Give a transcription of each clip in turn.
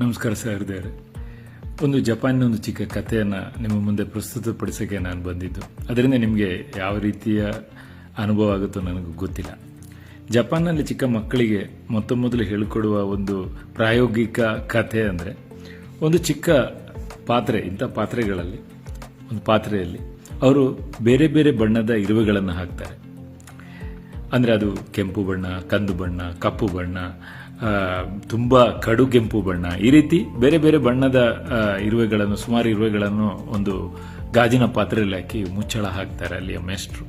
ನಮಸ್ಕಾರ ಸರ್ ಸಹೃದಯರೇ ಒಂದು ಜಪಾನಿನ ಒಂದು ಚಿಕ್ಕ ಕಥೆಯನ್ನು ನಿಮ್ಮ ಮುಂದೆ ಪ್ರಸ್ತುತಪಡಿಸೋಕ್ಕೆ ನಾನು ಬಂದಿದ್ದು. ಅದರಿಂದ ನಿಮಗೆ ಯಾವ ರೀತಿಯ ಅನುಭವ ಆಗುತ್ತೋ ನನಗೆ ಗೊತ್ತಿಲ್ಲ. ಜಪಾನ್ನಲ್ಲಿ ಚಿಕ್ಕ ಮಕ್ಕಳಿಗೆ ಮೊತ್ತ ಮೊದಲು ಹೇಳಿಕೊಡುವ ಒಂದು ಪ್ರಾಯೋಗಿಕ ಕಥೆ ಅಂದರೆ, ಒಂದು ಚಿಕ್ಕ ಪಾತ್ರೆ, ಇಂಥ ಪಾತ್ರೆಗಳಲ್ಲಿ, ಒಂದು ಪಾತ್ರೆಯಲ್ಲಿ ಅವರು ಬೇರೆ ಬೇರೆ ಬಣ್ಣದ ಇರುವೆಗಳನ್ನು ಹಾಕ್ತಾರೆ. ಅಂದರೆ ಅದು ಕೆಂಪು ಬಣ್ಣ, ಕಂದು ಬಣ್ಣ, ಕಪ್ಪು ಬಣ್ಣ ತುಂಬ ಕಡು ಕೆಂಪು ಬಣ್ಣ. ಈ ರೀತಿ ಬೇರೆ ಬೇರೆ ಬಣ್ಣದ ಇರುವೆಗಳನ್ನು, ಸುಮಾರು ಇರುವೆಗಳನ್ನು ಒಂದು ಗಾಜಿನ ಪಾತ್ರೆಯಲ್ಲಿ ಹಾಕಿ ಮುಚ್ಚಳ ಹಾಕ್ತಾರೆ ಅಲ್ಲಿಯ ಮೇಸ್ಟ್ರು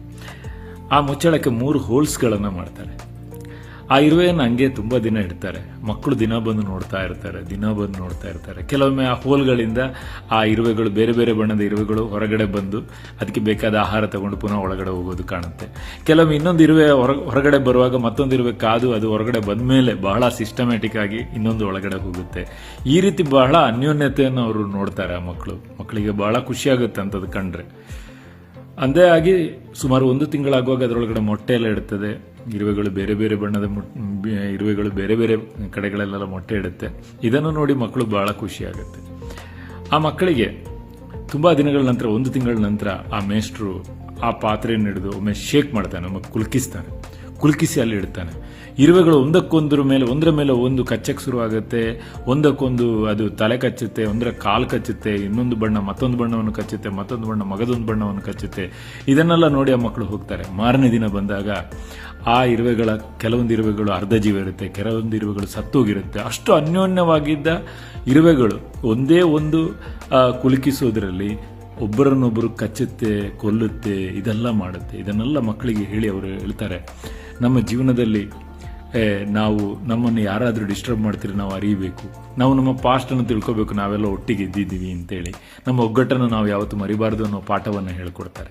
ಆ ಮುಚ್ಚಳಕ್ಕೆ ಮೂರು ಹೋಲ್ಸ್ಗಳನ್ನು ಮಾಡ್ತಾರೆ. ಆ ಇರುವೆಯನ್ನು ಹಂಗೆ ತುಂಬ ದಿನ ಇಡ್ತಾರೆ. ಮಕ್ಕಳು ದಿನ ಬಂದು ನೋಡ್ತಾ ಇರ್ತಾರೆ, ದಿನ ಬಂದು ನೋಡ್ತಾ ಇರ್ತಾರೆ. ಕೆಲವೊಮ್ಮೆ ಆ ಹೋಲ್ಗಳಿಂದ ಆ ಇರುವೆಗಳು, ಬೇರೆ ಬೇರೆ ಬಣ್ಣದ ಇರುವೆಗಳು ಹೊರಗಡೆ ಬಂದು ಅದಕ್ಕೆ ಬೇಕಾದ ಆಹಾರ ತಗೊಂಡು ಪುನಃ ಒಳಗಡೆ ಹೋಗೋದು ಕಾಣುತ್ತೆ. ಕೆಲವೊಮ್ಮೆ ಇನ್ನೊಂದು ಇರುವೆ ಹೊರ, ಹೊರಗಡೆ ಬರುವಾಗ ಮತ್ತೊಂದು ಇರುವೆ ಕಾದು ಅದು ಹೊರಗಡೆ ಬಂದ ಮೇಲೆ ಬಹಳ ಸಿಸ್ಟಮ್ಯಾಟಿಕ್ ಆಗಿ ಇನ್ನೊಂದು ಒಳಗಡೆ ಹೋಗುತ್ತೆ. ಈ ರೀತಿ ಬಹಳ ಅನ್ಯೋನ್ಯತೆಯನ್ನು ಅವರು ನೋಡ್ತಾರೆ ಆ ಮಕ್ಕಳು. ಮಕ್ಕಳಿಗೆ ಬಹಳ ಖುಷಿಯಾಗುತ್ತೆ ಅಂತದ್ದು ಕಂಡ್ರೆ. ಅಂದೇ ಆಗಿ ಸುಮಾರು ಒಂದು ತಿಂಗಳಾಗುವಾಗ ಅದರೊಳಗಡೆ ಮೊಟ್ಟೆ ಎಲ್ಲ ಇಡುತ್ತದೆ ಇರುವೆಗಳು ಬೇರೆ ಬೇರೆ ಬಣ್ಣದ ಇರುವೆಗಳು ಬೇರೆ ಬೇರೆ ಕಡೆಗಳಲ್ಲೆಲ್ಲ ಮೊಟ್ಟೆ ಇಡುತ್ತೆ. ಇದನ್ನು ನೋಡಿ ಮಕ್ಕಳು ಬಹಳ ಖುಷಿಯಾಗುತ್ತೆ. ಆ ಮಕ್ಕಳಿಗೆ ತುಂಬಾ ದಿನಗಳ ನಂತರ, ಒಂದು ತಿಂಗಳ ನಂತರ ಆ ಮೇಷ್ಟ್ರು ಆ ಪಾತ್ರೆಯನ್ನು ಹಿಡಿದು ಒಮ್ಮೆ ಶೇಕ್ ಮಾಡ್ತಾನೆ, ಒಮ್ಮೆ ಕುಲ್ಕಿಸ್ತಾನೆ. ಕುಲ್ಕಿಸಿ ಅಲ್ಲಿ ಇಡ್ತಾನೆ. ಇರುವೆಗಳು ಒಂದಕ್ಕೊಂದ್ರ ಮೇಲೆ, ಒಂದರ ಮೇಲೆ ಒಂದು ಕಚ್ಚಕ್ಕೆ ಶುರುವಾಗುತ್ತೆ, ಒಂದಕ್ಕೊಂದು ಅದು ತಲೆ ಕಚ್ಚುತ್ತೆ, ಒಂದರ ಕಾಲು ಕಚ್ಚುತ್ತೆ, ಇನ್ನೊಂದು ಬಣ್ಣ ಮತ್ತೊಂದು ಬಣ್ಣವನ್ನು ಕಚ್ಚುತ್ತೆ, ಮತ್ತೊಂದು ಬಣ್ಣ ಮಗದೊಂದು ಬಣ್ಣವನ್ನು ಕಚ್ಚುತ್ತೆ. ಇದನ್ನೆಲ್ಲ ನೋಡಿ ಆ ಮಕ್ಕಳು ಹೋಗ್ತಾರೆ. ಮಾರನೇ ದಿನ ಬಂದಾಗ ಆ ಇರುವೆಗಳ, ಕೆಲವೊಂದು ಇರುವೆಗಳು ಅರ್ಧ ಜೀವ ಇರುತ್ತೆ, ಕೆಲವೊಂದು ಇರುವೆಗಳು ಸತ್ತೋಗಿರುತ್ತೆ. ಅಷ್ಟು ಅನ್ಯೋನ್ಯವಾಗಿದ್ದ ಇರುವೆಗಳು ಒಂದೇ ಒಂದು ಕುಲುಕಿಸೋದರಲ್ಲಿ ಒಬ್ಬರನ್ನೊಬ್ಬರು ಕಚ್ಚುತ್ತೆ, ಕೊಲ್ಲುತ್ತೆ, ಇದೆಲ್ಲ ಮಾಡುತ್ತೆ. ಇದನ್ನೆಲ್ಲ ಮಕ್ಕಳಿಗೆ ಹೇಳಿ ಅವರು ಹೇಳ್ತಾರೆ. ನಮ್ಮ ಜೀವನದಲ್ಲಿ ನಾವು ನಮ್ಮನ್ನು ಯಾರಾದರೂ ಡಿಸ್ಟರ್ಬ್ ಮಾಡ್ತೀರಿ ನಾವು ಅರಿಯಬೇಕು. ನಾವು ನಮ್ಮ ಪಾಸ್ಟನ್ನು ತಿಳ್ಕೋಬೇಕು. ನಾವೆಲ್ಲ ಒಟ್ಟಿಗೆ ಇದ್ದಿದ್ದೀವಿ ಅಂತೇಳಿ. ನಮ್ಮ ಒಗ್ಗಟ್ಟನ್ನು ನಾವು ಯಾವತ್ತೂ ಮರಿಬಾರ್ದು ಅನ್ನೋ ಪಾಠವನ್ನು ಹೇಳ್ಕೊಡ್ತಾರೆ.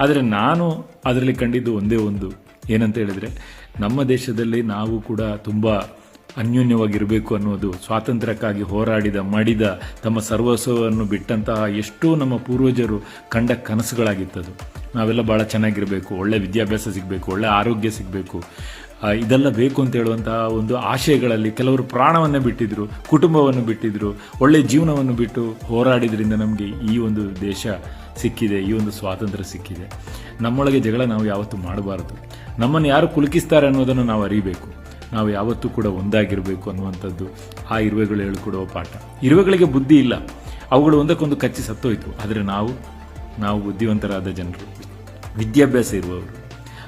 ಆದರೆ ನಾನು ಅದರಲ್ಲಿ ಕಂಡಿದ್ದು ಒಂದೇ ಒಂದು. ಏನಂತ ಹೇಳಿದರೆ, ನಮ್ಮ ದೇಶದಲ್ಲಿ ನಾವು ಕೂಡ ತುಂಬ ಅನ್ಯೋನ್ಯವಾಗಿರಬೇಕು ಅನ್ನೋದು, ಸ್ವಾತಂತ್ರ್ಯಕ್ಕಾಗಿ ಹೋರಾಡಿದ, ಮಡಿದ, ತಮ್ಮ ಸರ್ವಸ್ವವನ್ನು ಬಿಟ್ಟಂತಹ ಎಷ್ಟೋ ನಮ್ಮ ಪೂರ್ವಜರು ಕಂಡ ಕನಸುಗಳಾಗಿತ್ತದು. ನಾವೆಲ್ಲ ಭಾಳ ಚೆನ್ನಾಗಿರಬೇಕು, ಒಳ್ಳೆ ವಿದ್ಯಾಭ್ಯಾಸ ಸಿಗಬೇಕು, ಒಳ್ಳೆ ಆರೋಗ್ಯ ಸಿಗಬೇಕು. ಇದೆಲ್ಲ ಬೇಕು ಅಂತ ಹೇಳುವಂತಹ ಒಂದು ಆಶಯಗಳಲ್ಲಿ ಕೆಲವರು ಪ್ರಾಣವನ್ನು ಬಿಟ್ಟಿದ್ರು, ಕುಟುಂಬವನ್ನು ಬಿಟ್ಟಿದ್ರು, ಒಳ್ಳೆ ಜೀವನವನ್ನು ಬಿಟ್ಟು ಹೋರಾಡಿದ್ರಿಂದ ನಮಗೆ ಈ ಒಂದು ದೇಶ ಸಿಕ್ಕಿದೆ, ಈ ಒಂದು ಸ್ವಾತಂತ್ರ್ಯ ಸಿಕ್ಕಿದೆ. ನಮ್ಮೊಳಗೆ ಜಗಳ ನಾವು ಯಾವತ್ತೂ ಮಾಡಬಾರದು. ನಮ್ಮನ್ನು ಯಾರು ಕುಲುಕಿಸ್ತಾರೆ ಅನ್ನೋದನ್ನು ನಾವು ಅರಿಬೇಕು. ನಾವು ಯಾವತ್ತೂ ಕೂಡ ಒಂದಾಗಿರಬೇಕು ಅನ್ನುವಂಥದ್ದು ಆ ಇರುವೆಗಳು ಹೇಳಿಕೊಡುವ ಪಾಠ. ಇರುವೆಗಳಿಗೆ ಬುದ್ಧಿ ಇಲ್ಲ. ಅವುಗಳು ಒಂದಕ್ಕೊಂದು ಕಚ್ಚಿ ಸತ್ತೋಯ್ತು. ಆದರೆ ನಾವು ನಾವು ಬುದ್ಧಿವಂತರಾದ ಜನರು, ವಿದ್ಯಾಭ್ಯಾಸ ಇರುವವರು.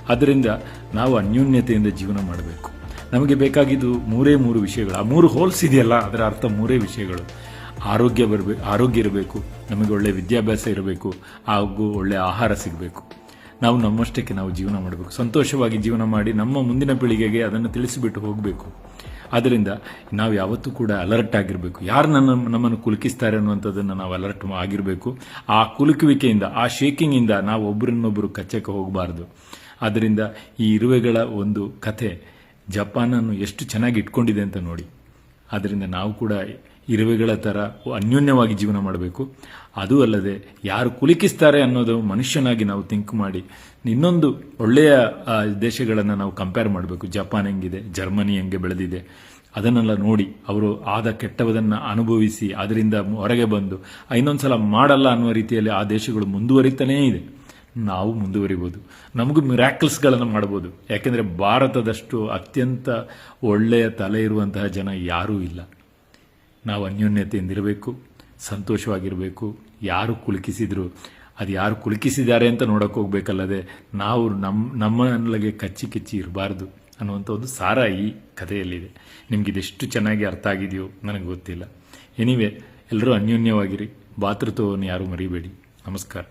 ಅದರಿಂದ ನಾವು ಅನ್ಯೋನ್ಯತೆಯಿಂದ ಜೀವನ ಮಾಡಬೇಕು. ನಮಗೆ ಬೇಕಾಗಿದ್ದು ಮೂರೇ ಮೂರು ವಿಷಯಗಳು. ಆ ಮೂರು ಹೋಲ್ಸ್ ಇದೆಯಲ್ಲ, ಅದರ ಅರ್ಥ ಮೂರೇ ವಿಷಯಗಳು. ಆರೋಗ್ಯ ಬರಬೇಕು ಆರೋಗ್ಯ ಇರಬೇಕು, ನಮಗೆ ಒಳ್ಳೆಯ ವಿದ್ಯಾಭ್ಯಾಸ ಇರಬೇಕು, ಹಾಗೂ ಒಳ್ಳೆಯ ಆಹಾರ ಸಿಗಬೇಕು. ನಾವು ನಮ್ಮಷ್ಟಕ್ಕೆ ನಾವು ಜೀವನ ಮಾಡಬೇಕು. ಸಂತೋಷವಾಗಿ ಜೀವನ ಮಾಡಿ ನಮ್ಮ ಮುಂದಿನ ಪೀಳಿಗೆಗೆ ಅದನ್ನು ತಿಳಿಸಿಬಿಟ್ಟು ಹೋಗಬೇಕು. ಆದ್ದರಿಂದ ನಾವು ಯಾವತ್ತೂ ಕೂಡ ಅಲರ್ಟ್ ಆಗಿರಬೇಕು. ಯಾರು ನನ್ನ, ನಮ್ಮನ್ನು ಕುಲುಕಿಸ್ತಾರೆ ಅನ್ನುವಂಥದ್ದನ್ನು ನಾವು ಅಲರ್ಟ್ ಆಗಿರಬೇಕು. ಆ ಕುಲುಕುವಿಕೆಯಿಂದ, ಆ ಶೇಕಿಂಗಿಂದ ನಾವು ಒಬ್ಬರನ್ನೊಬ್ಬರು ಕಚ್ಚಕ್ಕೆ ಹೋಗಬಾರ್ದು. ಆದ್ದರಿಂದ ಈ ಇರುವೆಗಳ ಒಂದು ಕಥೆ ಜಪಾನನ್ನು ಎಷ್ಟು ಚೆನ್ನಾಗಿ ಇಟ್ಕೊಂಡಿದೆ ಅಂತ ನೋಡಿ. ಆದ್ದರಿಂದ ನಾವು ಕೂಡ ಇರುವೆಗಳ ಥರ ಅನ್ಯೋನ್ಯವಾಗಿ ಜೀವನ ಮಾಡಬೇಕು. ಅದು ಅಲ್ಲದೆ ಯಾರು ಕುಲುಕಿಸ್ತಾರೆ ಅನ್ನೋದು ಮನುಷ್ಯನಾಗಿ ನಾವು ಥಿಂಕ್ ಮಾಡಿ ಇನ್ನೊಂದು ಒಳ್ಳೆಯ ದೇಶಗಳನ್ನು ನಾವು ಕಂಪೇರ್ ಮಾಡಬೇಕು. ಜಪಾನ್ ಹೆಂಗಿದೆ, ಜರ್ಮನಿ ಹೆಂಗೆ ಬೆಳೆದಿದೆ, ಅದನ್ನೆಲ್ಲ ನೋಡಿ ಅವರು ಆದ ಕೆಟ್ಟವದನ್ನು ಅನುಭವಿಸಿ ಅದರಿಂದ ಹೊರಗೆ ಬಂದು ಇನ್ನೊಂದು ಸಲ ಮಾಡಲ್ಲ ಅನ್ನುವ ರೀತಿಯಲ್ಲಿ ಆ ದೇಶಗಳು ಮುಂದುವರಿತಾನೇ ಇದೆ. ನಾವು ಮುಂದುವರಿಬೋದು. ನಮಗೂ ಮಿರಾಕಲ್ಸ್ಗಳನ್ನು ಮಾಡ್ಬೋದು. ಯಾಕೆಂದರೆ ಭಾರತದಷ್ಟು ಅತ್ಯಂತ ಒಳ್ಳೆಯ ತಲೆ ಇರುವಂತಹ ಜನ ಯಾರೂ ಇಲ್ಲ. ನಾವು ಅನ್ಯೋನ್ಯತೆಯಿಂದಿರಬೇಕು, ಸಂತೋಷವಾಗಿರಬೇಕು. ಯಾರು ಕುಲುಕಿಸಿದ್ರು, ಅದು ಯಾರು ಕುಲುಕಿಸಿದ್ದಾರೆ ಅಂತ ನೋಡೋಕೆ ಹೋಗ್ಬೇಕಲ್ಲದೆ, ನಾವು ನಮ್ಮ ನಮ್ಮಲ್ಲಿಗೆ ಕಚ್ಚಿ ಕಿಚ್ಚಿ ಇರಬಾರ್ದು ಅನ್ನುವಂಥ ಒಂದು ಸಾರ ಈ ಕಥೆಯಲ್ಲಿದೆ. ನಿಮ್ಗೆ ಇದೆಷ್ಟು ಚೆನ್ನಾಗಿ ಅರ್ಥ ಆಗಿದೆಯೋ ನನಗೆ ಗೊತ್ತಿಲ್ಲ. ಎನಿವೆ, ಎಲ್ಲರೂ ಅನ್ಯೋನ್ಯವಾಗಿರಿ. ಭಾತೃತ್ವವನ್ನು ಯಾರೂ ಮರಿಬೇಡಿ. ನಮಸ್ಕಾರ.